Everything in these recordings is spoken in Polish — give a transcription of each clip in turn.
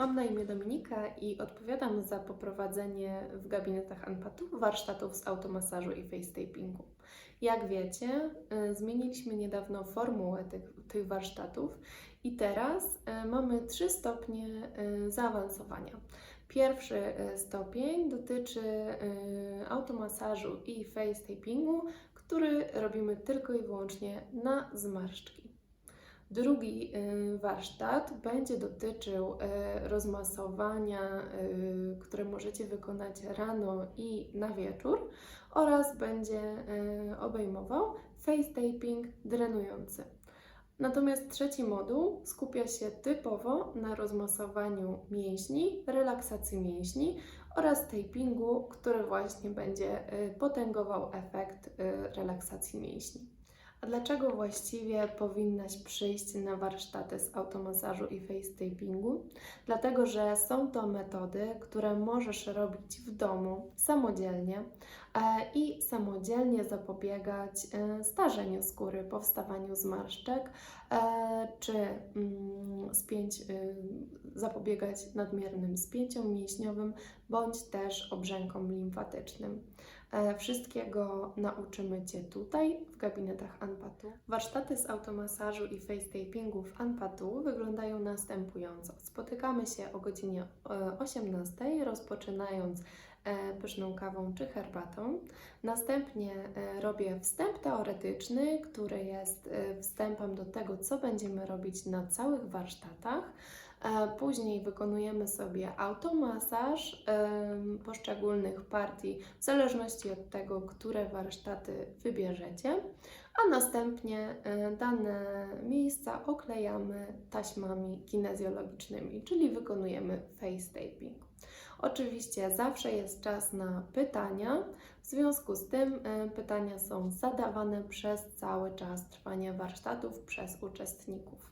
Mam na imię Dominika i odpowiadam za poprowadzenie w gabinetach Anpatu warsztatów z automasażu i face tapingu. Jak wiecie, y, zmieniliśmy niedawno formułę tych, tych warsztatów i teraz y, mamy trzy stopnie y, zaawansowania. Pierwszy stopień dotyczy automasażu i face tapingu, który robimy tylko i wyłącznie na zmarszczki. Drugi y, warsztat będzie dotyczył y, rozmasowania, y, które możecie wykonać rano i na wieczór oraz będzie obejmował face taping drenujący. Natomiast trzeci moduł skupia się typowo na rozmasowaniu mięśni, relaksacji mięśni oraz tapingu, który właśnie będzie potęgował efekt relaksacji mięśni. A dlaczego właściwie powinnaś przyjść na warsztaty z automasażu i face tapingu? Dlatego, że są to metody, które możesz robić w domu samodzielnie e, i samodzielnie zapobiegać e, starzeniu skóry, powstawaniu zmarszczek, e, czy mm, spięć, y, zapobiegać nadmiernym spięciom mięśniowym, bądź też obrzękom limfatycznym. E, Wszystkiego nauczymy Cię tutaj, w gabinetach Anpatu. Warsztaty z automasażu i face tapingu w Anpatu wyglądają następująco. Spotykamy się o godzinie e, 18, rozpoczynając e, pyszną kawą czy herbatą. Następnie e, robię wstęp teoretyczny, który jest e, wstępem do tego, co będziemy robić na całych warsztatach. E, Później wykonujemy sobie automasaż poszczególnych partii, w zależności od tego, które warsztaty wybierzecie, a następnie e, dane miejsca oklejamy taśmami kinezjologicznymi, czyli wykonujemy face taping. Oczywiście zawsze jest czas na pytania, w związku z tym e, pytania są zadawane przez cały czas trwania warsztatów przez uczestników.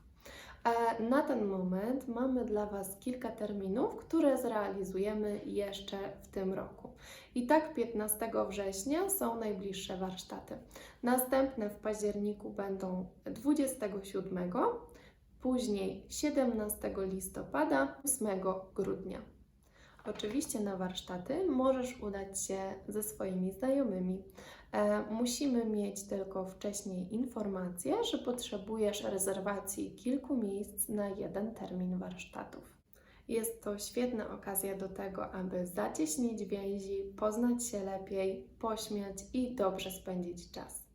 E, Na ten moment mamy dla Was kilka terminów, które zrealizujemy jeszcze w tym roku. I tak 15 września są najbliższe warsztaty. Następne w październiku będą 27, później 17 listopada, 8 grudnia. Oczywiście na warsztaty możesz udać się ze swoimi znajomymi. E, musimy mieć tylko wcześniej informację, że potrzebujesz rezerwacji kilku miejsc na jeden termin warsztatów. Jest to świetna okazja do tego, aby zacieśnić więzi, poznać się lepiej, pośmiać i dobrze spędzić czas.